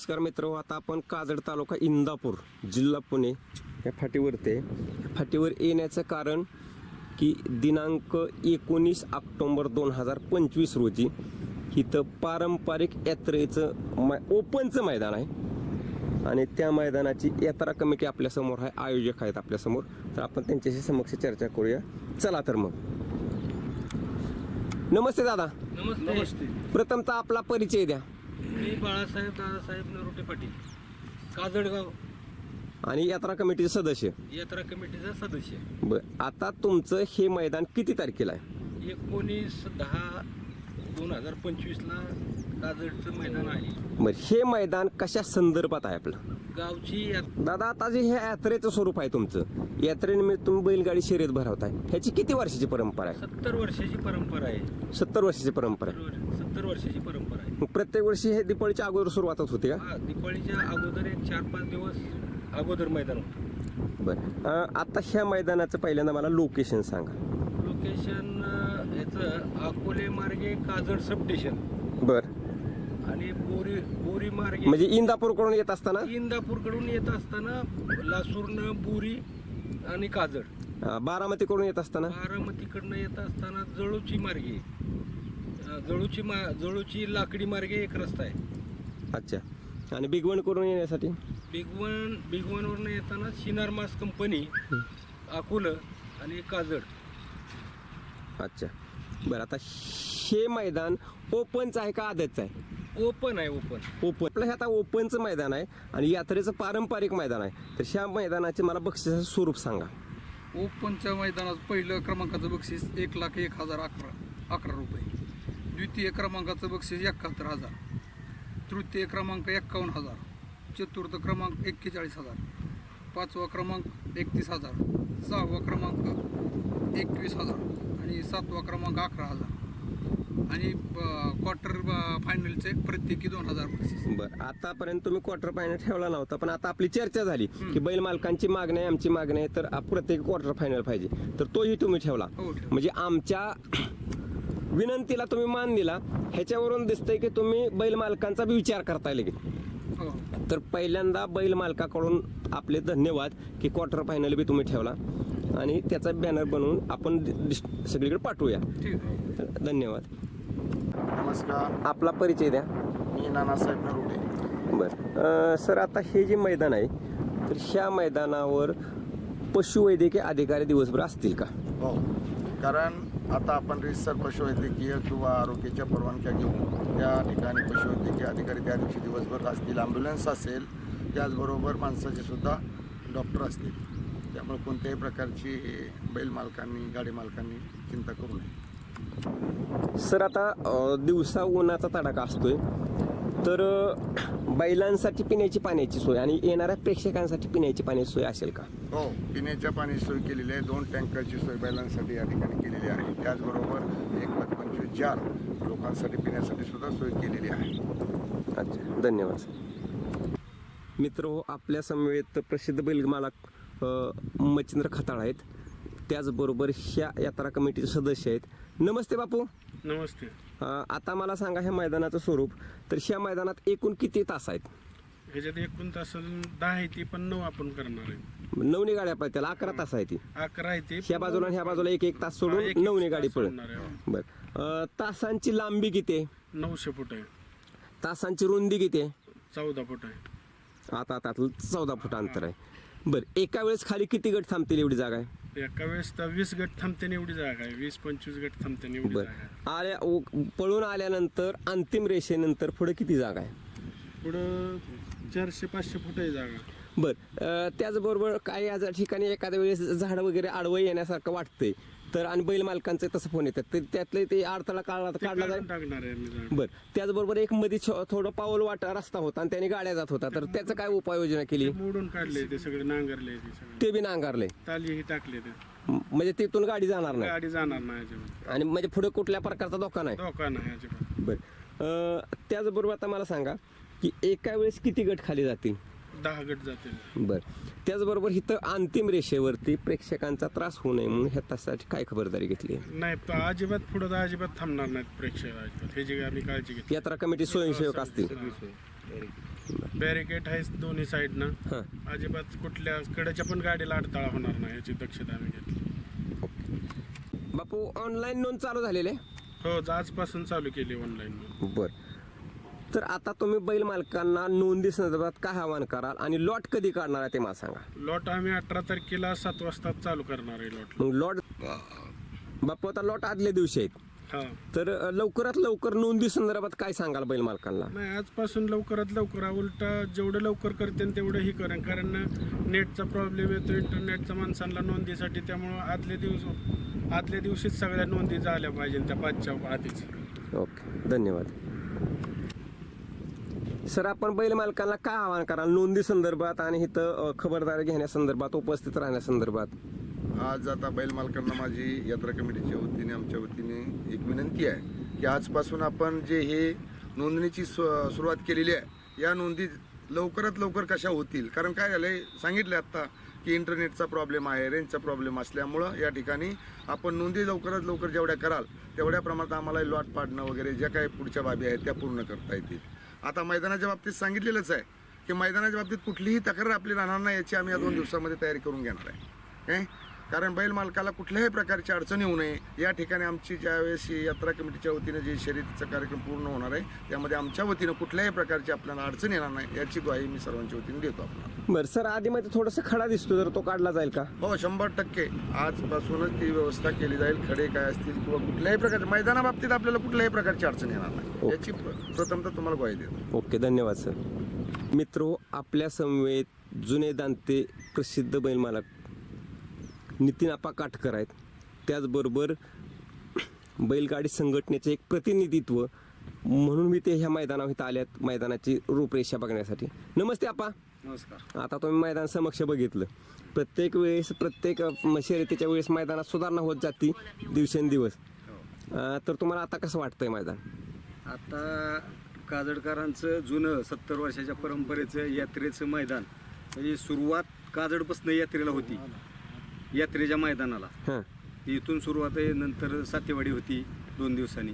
नमस्कार मित्र आता आपण काजड तालुका इंदापूर जिल्हा पुणे या फाटीवरती आहे फाटीवर येण्याचं कारण की दिनांक एकोणीस ऑक्टोंबर दोन हजार पंचवीस रोजी इथं पारंपरिक यात्रेचं मै ओपनचं मैदान आहे. आणि त्या मैदानाची यात्रा कमिटी आपल्यासमोर आहे आयोजक आहेत आपल्यासमोर तर आपण त्यांच्याशी समक्ष चर्चा करूया. चला तर मग. नमस्ते दादा. नमस्ते. नमस्ते. प्रथमतः आपला परिचय द्या. मी बाळासाहेब दादासाहेब नरोटे पाटील काजडगाव आणि यात्रा कमिटीचे सदस्य? यात्रा कमिटीचा सदस्य. बर आता तुमचं हे मैदान किती तारखेला आहे? एकोणीस दहा दोन हजार पंचवीसला काजडचं मैदान आहे. बर हे मैदान कशा संदर्भात आहे आपलं? गावची यात- दादा आता जे हे यात्रेचं स्वरूप आहे तुमचं यात्रेनिमित्त तुम्ही बैलगाडी शर्यत भरवताय. ह्याची किती वर्षाची परंपरा आहे? सत्तर वर्षाची परंपरा आहे. सत्तर वर्षाची परंपरा आहे. सत्तर- सत्तर वर्षाची परंपरा आहे. मग प्रत्येक वर्षी हे दिपाळीच्या अगोदर सुरुवातच होते का? हा दिवाळीच्या अगोदर एक चार पाच दिवस अगोदर मैदान होतं. बरं. अं, आता ह्या मैदानाचं पहिल्यांदा मला लोकेशन सांगा. लोकेशन अं, याचं अकोले मार्गे काजड सब स्टेशन बर. आणि बोरी बोरी मार्गे म्हणजे इंदापूरकडून येत असताना? इंदापूरकडून येत असताना लासूरनं बोरी आणि काजड अं, बारामतीकडून येत असताना? बारामतीकडनं येत असताना जळूची मार्गे. अं, जळूची मा जळूची लाकडी मार्गे एक रस्ता आहे. अच्छा. आणि बिगवण करून येण्यासाठी? बिगवन बिगवनवरनं येताना शिनार मास कंपनी अकोलं आणि काजड अच्छा. बरं आता हे मैदान ओपनचं आहे का आदतचं आहे? ओपन आहे ओपन. ओपन. आपलं हे आता ओपनचं मैदान आहे आणि यात्रेचं पारंपरिक मैदान आहे. तर ह्या मैदानाचे मला बक्षिसाचं स्वरूप सांगा. ओपनच्या मैदानात पहिलं क्रमांकाचं बक्षीस एक लाख एक हजार अकरा अकरा रुपये. द्वितीय क्रमांकाचं बक्षीस एकाहत्तर हजार. तृतीय क्रमांक एक्कावन्न हजार. चतुर्थ क्रमांक एक्केचाळीस हजार. पाचवा क्रमांक एकतीस हजार. सहावा क्रमांक एकवीस हजार. आणि सातवा क्रमांक अकरा हजार. आणि क्वार्टर फायनलचे प्रत्येकी दोन हजार बक्षीस बरं आतापर्यंत तुम्ही क्वार्टर फायनल ठेवला नव्हता पण आता आपली चर्चा झाली की बैल मालकांची मागणी आहे आमची मागणी आहे तर आप- प्रत्येक क्वार्टर फायनल पाहिजे. तर तोही तुम्ही ठेवला. हो ठेव म्हणजे आमच्या विनंतीला तुम्ही मान दिला ह्याच्यावरून दिसतंय की तुम्ही बैल मालकांचा बी विचार करताय लगेच. हो. तर पहिल्यांदा बैल मालकाकडून आपले धन्यवाद की क्वार्टर फायनल बी तुम्ही ठेवला. आणि त्याचा बॅनर बनवून आपण सगळीकडे पाठवूया. धन्यवाद. नमस्कार आपला परिचय द्या. मी नानासाहेब नरुटे. बरं. सर आता हे जे मैदान आहे तर ह्या मैदानावर पशुवैद्यकीय अधिकारी दिवसभर असतील का? हो. कारण आता आपण रिसर पशुवैद्यकीय किंवा आरोग्याच्या परवानग्या घेऊन त्या ठिकाणी पशुवैद्यकीय अधिकारी त्या दिवशी दिवसभर असतील ॲम्ब्युलन्स असेल त्याचबरोबर माणसाचे सुद्धा डॉक्टर असतील. त्यामुळे कोणत्याही प्रकारची बैल मालकांनी गाडी मालकांनी चिंता करू नये. सर आता दिवसा उन्हाचा तडाखा असतोय. तर बैलांसाठी पिण्याची पाण्याची सोय आणि येणाऱ्या प्रेक्षकांसाठी पिण्याची पाण्याची सोय असेल का? हो पिण्याच्या पाणी सोय केलेली आहे. दोन टँकरची सोय बैलांसाठी या ठिकाणी केलेली आहे. त्याचबरोबर एक लाख पंचवीस जार लोकांसाठी पिण्यासाठी सुद्धा सोय केलेली आहे. अच्छा धन्यवाद सर. मित्र हो आपल्या समवेत प्रसिद्ध बैलमालक अ, मच्छिंद्र खताळ आहेत. त्याचबरोबर ह्या यात्रा कमिटीचे सदस्य आहेत. नमस्ते बापू. नमस्ते. अ, आता मला सांगा ह्या मैदानाचं स्वरूप. तर ह्या मैदानात एकूण किती तास आहेत? ह्याच्यात एकूण तास दहा आहे ती पण नऊ आपण करणार आहे. नवनी गाड्या पळतात त्याला अकरा तास आहे ती. अकरा आहे ते ह्या बाजूला आणि ह्या बाजूला एक एक तास सोडून एक- नवनी तास गाडी सोडणार आहे, हो. बर. अ, तासांची लांबी किती आहे? नऊशे फूट आहे. तासांची रुंदी किती आहे? चौदा फूट आहे. आता आता चौदा फूट अंतर आहे. बरं एका वेळेस खाली किती गट थांबतील एवढी जागा आहे? एका वेळेस तर वीस गट थांबते एवढी जागा आहे. वीस पंचवीस गट थांबते एवढी जागा आहे. आल्या उ- पळून आल्यानंतर अंतिम रेषेनंतर पुढे किती जागा आहे? पुढं चारशे पाचशे फूट आहे जागा. बर त्याचबरोबर काही या ठिकाणी एखाद्या वेळेस झाड वगैरे आडवं येण्यासारखं वाटतंय तर आणि बैल मालकांचे तसं फोन येतात तर त्यातले ते अडथळा काढला काढला जाईल बर त्याचबरोबर एक मध्ये थोडं पाऊल वाटा रस्ता होता आणि त्याने गाड्या जात होता तर त्याचं काय उपाययोजना केली? मोडून काढले ते सगळे नांगरले ते बी नांगारले. ताली ही टाकले ते. म्हणजे तिथून गाडी जाणार नाही? गाडी जाणार नाही आणि म्हणजे पुढे कुठल्या प्रकारचा धोका नाही? धोका नाही बर त्याचबरोबर आता मला सांगा की एका वेळेस किती गट खाली जातील? दहा गट जातील. बर. त्याचबरोबर इथं अंतिम रेषेवरती प्रेक्षकांचा त्रास होऊ नये म्हणून ह्या त्यासाठी काय खबरदारी घेतली? आहे? नाही प- अजिबात पुढं तर अजिबात थांबणार नाहीत प्रेक्षक अजिबात. ह्याची आम्ही काळजी घेतली. यात्रा कमिटी स्वयंसेवक असतील. बॅरिकेड आहे दोन्ही साईडनं हां. अजिबात कुठल्या कडेच्या पण गाडीला अडथळा होणार नाही याची दक्षता आम्ही घेतली. बापू ऑनलाईन नोंद चालू झालेली आहे? हो आजपासून चालू केली ऑनलाईन बर. तर आता तुम्ही बैल मालकांना नोंदी संदर्भात काय आवाहन कराल आणि लॉट कधी काढणार आहे ते मला सांगा. लॉट आम्ही अठरा तारखेला सात वाजता चालू करणार आहे लॉट. मग लॉट बापू आता लॉट आदल्या दिवशी आहेत. हा. तर अ, लवकरात लवकर नोंदी संदर्भात काय सांगाल बैल मालकांना? नाही आजपासून लवकरात लवकर उलटा जेवढं लवकर करते तेवढं ही करेन. कारण नेटचा प्रॉब्लेम येतो इंटरनेटचा माणसांना नोंदीसाठी त्यामुळं आदल्या दिवस आदल्या दिवशीच सगळ्या नोंदी झाल्या पाहिजे त्या पाचच्या आधीच. ओके धन्यवाद. सर आपण बैल मालकांना काय आवाहन कराल? नोंदी संदर्भात आणि इथं खबरदारी घेण्यासंदर्भात उपस्थित राहण्यासंदर्भात आज आता बैल मालकांना माझी यात्रा कमिटीच्या वतीने आमच्या वतीने एक विनंती आहे की आजपासून आपण जे हे नोंदणीची सुरुवात केलेली आहे या नोंदी लवकरात लवकर कशा होतील? कारण काय झालंय सांगितलं आत्ता की इंटरनेटचा प्रॉब्लेम आहे रेंजचा प्रॉब्लेम असल्यामुळं या ठिकाणी आपण नोंदी लवकरात लवकर जेवढ्या कराल तेवढ्या प्रमाणात आम्हाला लॉट पाडणं वगैरे ज्या काही पुढच्या बाबी आहेत त्या पूर्ण करता येतील. आता मैदानाच्या बाबतीत सांगितलेलंच आहे की मैदानाच्या बाबतीत कुठलीही तक्रार आपली राहणार नाही याची आम्ही या दोन दिवसामध्ये तयारी करून घेणार आहे. काय कारण बैल मालकाला कुठल्याही प्रकारची अडचण येऊ नये. या ठिकाणी आमची ज्यावेळेस ही यात्रा कमिटीच्या वतीने जे शर्यतीचा कार्यक्रम पूर्ण होणार आहे त्यामध्ये आमच्या वतीनं कुठल्याही प्रकारची आपल्याला अडचण येणार नाही याची ग्वाही मी सर्वांच्या वतीने देतो आपल्याला. बरं सर आधीमध्ये थोडंसं खडा दिसतो तर तो काढला जाईल का? हो शंभर टक्के. आजपासूनच ती व्यवस्था केली जाईल खडे काय असतील किंवा कुठल्याही प्रकारचे मैदानाबाबतीत आपल्याला कुठल्याही प्रकारची अडचण येणार नाही. याची प्र- प्रथमतः तुम्हाला ग्वाही देतो. ओके धन्यवाद सर. मित्रो आपल्या समवेत जुने दांते प्रसिद्ध बैल मालक नितीन आपा काटकर आहेत. त्याचबरोबर बैलगाडी संघटनेचे एक प्रतिनिधित्व म्हणून मी ते ह्या मैदानावर इथं आल्यात मैदानाची रूपरेषा बघण्यासाठी. नमस्ते आपा. नमस्कार. आता तुम्ही मैदान समक्ष बघितलं. प्रत्येक वेळेस प्रत्येक शर्यतीच्या वेळेस मैदानात सुधारणा होत जाती दिवसेंदिवस. अ, तर तुम्हाला आता कसं वाटतंय मैदान? आता काजडकरांचं जुनं सत्तर वर्षाच्या परंपरेचं यात्रेचं मैदान म्हणजे सुरुवात काजडपासून यात्रेला होती. यात्रेच्या मैदानाला. हां. इथून सुरुवात आहे नंतर सातेवाडी होती दोन दिवसांनी.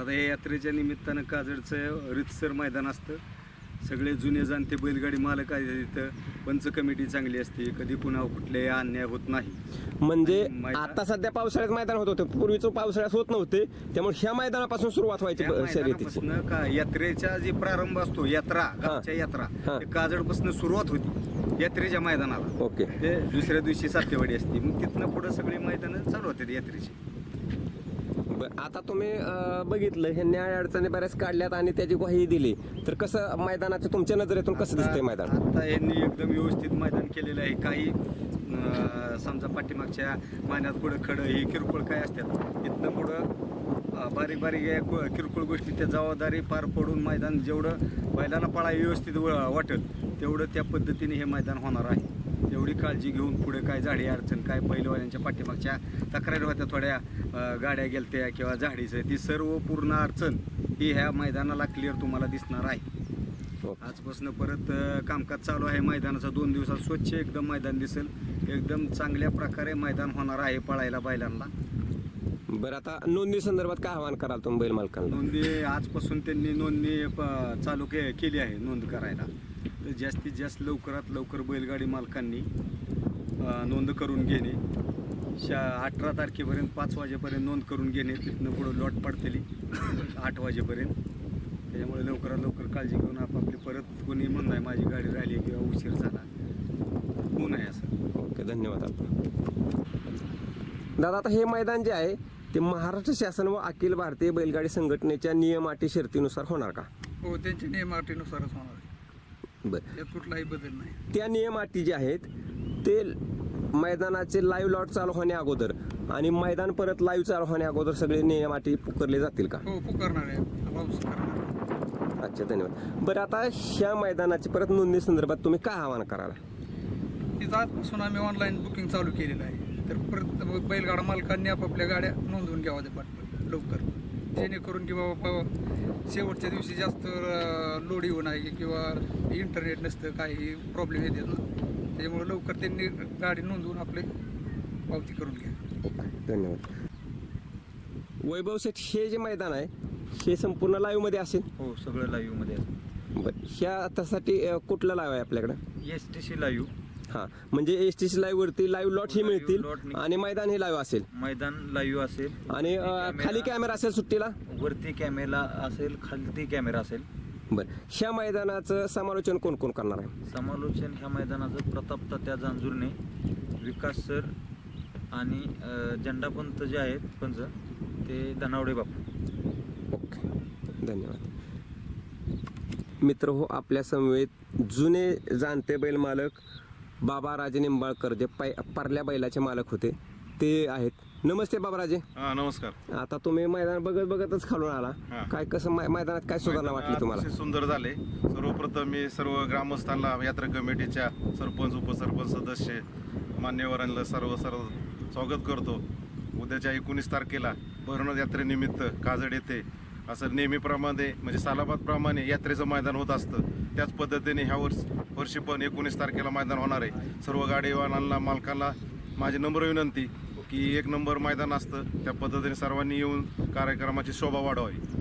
आता या यात्रेच्या निमित्तानं काजडचं रितसर मैदान असतं. सगळे जुने जाणते बैलगाडी मालक आहेत तिथं पंच कमिटी चांगली असते. कधी कुणा कुठल्याही अन्याय होत नाही. म्हणजे मैदान- आता सध्या पावसाळ्यात मैदान होत होते. पूर्वीचं पावसाळ्यात होत नव्हते. त्यामुळे ह्या मैदानापासून सुरुवात व्हायची त्या ब- शर्यतीची. मैदानापासून का यात्रेचा जे प्रारंभ असतो यात्रा गावच्या यात्रा हा. ते काजडपासून सुरुवात होती. यात्रेच्या मैदानाला. ओके. ते दुसऱ्या दिवशी सातेवाडी असते. मग तिथनं पुढे सगळी मैदानं चालू होते यात्रेची. बरं, आता तुम्ही अं, बघितलं हे न्याय अडचणी बऱ्याच काढल्यात आणि त्याची ग्वाही दिली. तर कसं मैदानाचं तुमच्या नजरेतून कसं दिसतंय मैदान? आता यांनी एकदम व्यवस्थित मैदान केलेलं आहे. काही अं, समजा पाठीमागच्या महिन्यात पुढं खडं ही किरकोळ काय असतात. इथनं पुढं बारीक बारीक किरकोळ गोष्टी त्या जबाबदारी पार पडून मैदान जेवढं बैलाला पळा व्यवस्थित वाटेल तेवढं त्या पद्धतीने हे मैदान होणार आहे. एवढी काळजी घेऊन पुढे काय झाडी अडचण काय पहिलवाल्यांच्या पाठीमागच्या तक्रारी होत्या थोड्या गाड्या गेलत्या किंवा झाडीचं ती सर्व पूर्ण अडचण ही ह्या मैदानाला क्लिअर तुम्हाला दिसणार आहे. ओके. आजपासून परत कामकाज चालू आहे. मैदानाचं दोन दिवसात स्वच्छ एकदम मैदान दिसेल. एकदम चांगल्या प्रकारे मैदान होणार आहे पळायला बैलांना. बरं आता नोंदणी संदर्भात काय आवाहन कराल तुम्ही बैल मालकांना? नोंदणी आजपासून त्यांनी नोंदणी प- चालू के केली आहे नोंद करायला. तर जास्तीत जास्त लवकरात लवकर बैलगाडी मालकांनी अ, नोंद करून घेणे. शा अठरा तारखेपर्यंत पाच वाजेपर्यंत नोंद करून घेणे. तिथनं पुढं लॉट पडतेली आठ वाजेपर्यंत. त्याच्यामुळे लवकरात लवकर काळजी घेऊन आपापली परत कोणी म्हणणं आहे माझी गाडी राहिली किंवा उशीर झाला. होऊ नये असं. ओके धन्यवाद आपण दादा आता हे मैदान जे आहे ते महाराष्ट्र शासन व अखिल भारतीय बैलगाडी संघटनेच्या नियम अटी शर्तीनुसार होणार का? हो त्यांच्या नियम अटीनुसारच होणार आहे. बरं. कुठलाही बदल नाही. त्या नियम अटी जे आहेत ते मैदानाचे लाईव्ह लॉट चालू होण्या अगोदर आणि मैदान परत लाईव्ह चालू होण्या अगोदर सगळे नियम अटी पुकारले जातील का? हो पुकारणार आहे. पाऊस करणार आहे. अच्छा धन्यवाद. बरं आता ह्या मैदानाची परत नोंदणी संदर्भात तुम्ही काय आवाहन कराल? तिथं आजपासून आम्ही ऑनलाईन बुकिंग चालू केलेलं आहे. तर परत बैलगाडा मालकांनी आपापल्या गाड्या नोंदवून घ्यावा ते पाठ लवकर. जेणेकरून की बाबा शेवटच्या दिवशी जास्त लोड येऊ नये किंवा इंटरनेट नसतं काही प्रॉब्लेम येतात ना. त्याच्यामुळे लवकर त्यांनी गाडी नोंदवून आपले पावती करून घ्या. धन्यवाद. वैभव शेठ हे जे मैदान आहे हे संपूर्ण लाईव्हमध्ये असेल? हो सगळं लाईव्हमध्ये आहे. बरं ह्या त्यासाठी अ, कुठलं लाईव्ह आहे आपल्याकडं? एस टी सी लाईव्ह हां म्हणजे एस टी सी लाईव्ह वरती लाईव्ह लॉट ही मिळतील lot नि- आणि मैदान हे लाईव्ह असेल. मैदान लाईव्ह असेल. आणि अ, खाली कॅमेरा असेल सुट्टीला? वरती कॅमेरा असेल खालती कॅमेरा असेल. बरं. ह्या मैदानाचं समालोचन कोण कोण करणार आहे? समालोचन ह्या मैदानाचं प्रताप तात्या जांजूरने विकास सर आणि अ, झेंडापंत जे आहेत पंच ते धनावडे बापू. ओके. धन्यवाद. मित्र हो आपल्या समवेत जुने जाणते बैल मालक बाबा राजे निंबाळकर जे पै परल्या बैलाचे मालक होते ते आहेत. नमस्ते बाबाराजे. हा नमस्कार. आता तुम्ही मैदान बघत बघतच खालून आला. काय कसं मै- मैदानात काय सुधारणा वाटली तुम्हाला? अतिशय सुंदर झाले. सर्वप्रथम मी सर्व ग्रामस्थांना यात्रा कमिटीच्या सरपंच उपसरपंच सदस्य मान्यवरांना सर्व सर्व स्वागत करतो. उद्याच्या एकोणीस तारखेला भरण यात्रेनिमित्त काजड येथे असं नेहमीप्रमाणे म्हणजे सालाबादप्रमाणे यात्रेचं मैदान होत असतं. त्याच पद्धतीने ह्या वर्ष वर्षी पण एकोणीस तारखेला मैदान होणार आहे. सर्व गाडीवानांना मालकाला माझी नम्र विनंती की एक नंबर मैदान असतं. त्या पद्धतीने सर्वांनी येऊन कार्यक्रमाची शोभा वाढवावी.